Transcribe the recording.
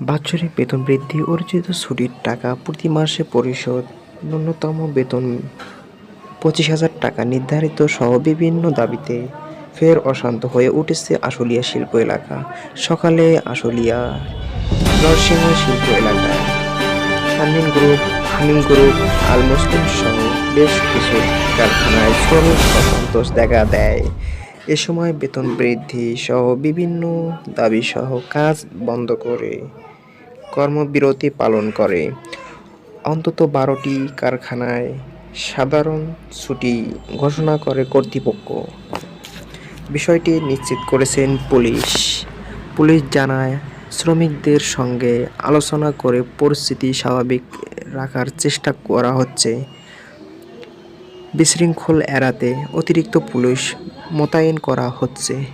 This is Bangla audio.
বাৎসরিক বেতন বৃদ্ধি অর্জিত ছুটির টাকা প্রতি মাসে পরিশোধ, ন্যূনতম বেতন পঁচিশ হাজার টাকা নির্ধারিত সহ বিভিন্ন দাবিতে ফের অশান্ত হয়ে উঠেছে আশুলিয়া শিল্প এলাকা। সকালে আশুলিয়া নরসিংহ শিল্প এলাকায় শারমিন গ্রুপ, হামিম গ্রুপ, আল মুসলিম সহ বেশ কিছু কারখানায় শ্রমিক অসন্তোষ দেখা দেয়। এ সময় বেতন বৃদ্ধি সহ বিভিন্ন দাবি সহ কাজ বন্ধ করে কর্মবিরতি পালন করে। অন্তত বারোটি কারখানায় সাধারণ ছুটি ঘোষণা করে কর্তৃপক্ষ। বিষয়টি নিশ্চিত করেছেন পুলিশ। পুলিশ জানায়, শ্রমিকদের সঙ্গে আলোচনা করে পরিস্থিতি স্বাভাবিক রাখার চেষ্টা করা হচ্ছে। বিশৃঙ্খল এড়াতে অতিরিক্ত পুলিশ মোতায়েন করা হচ্ছে।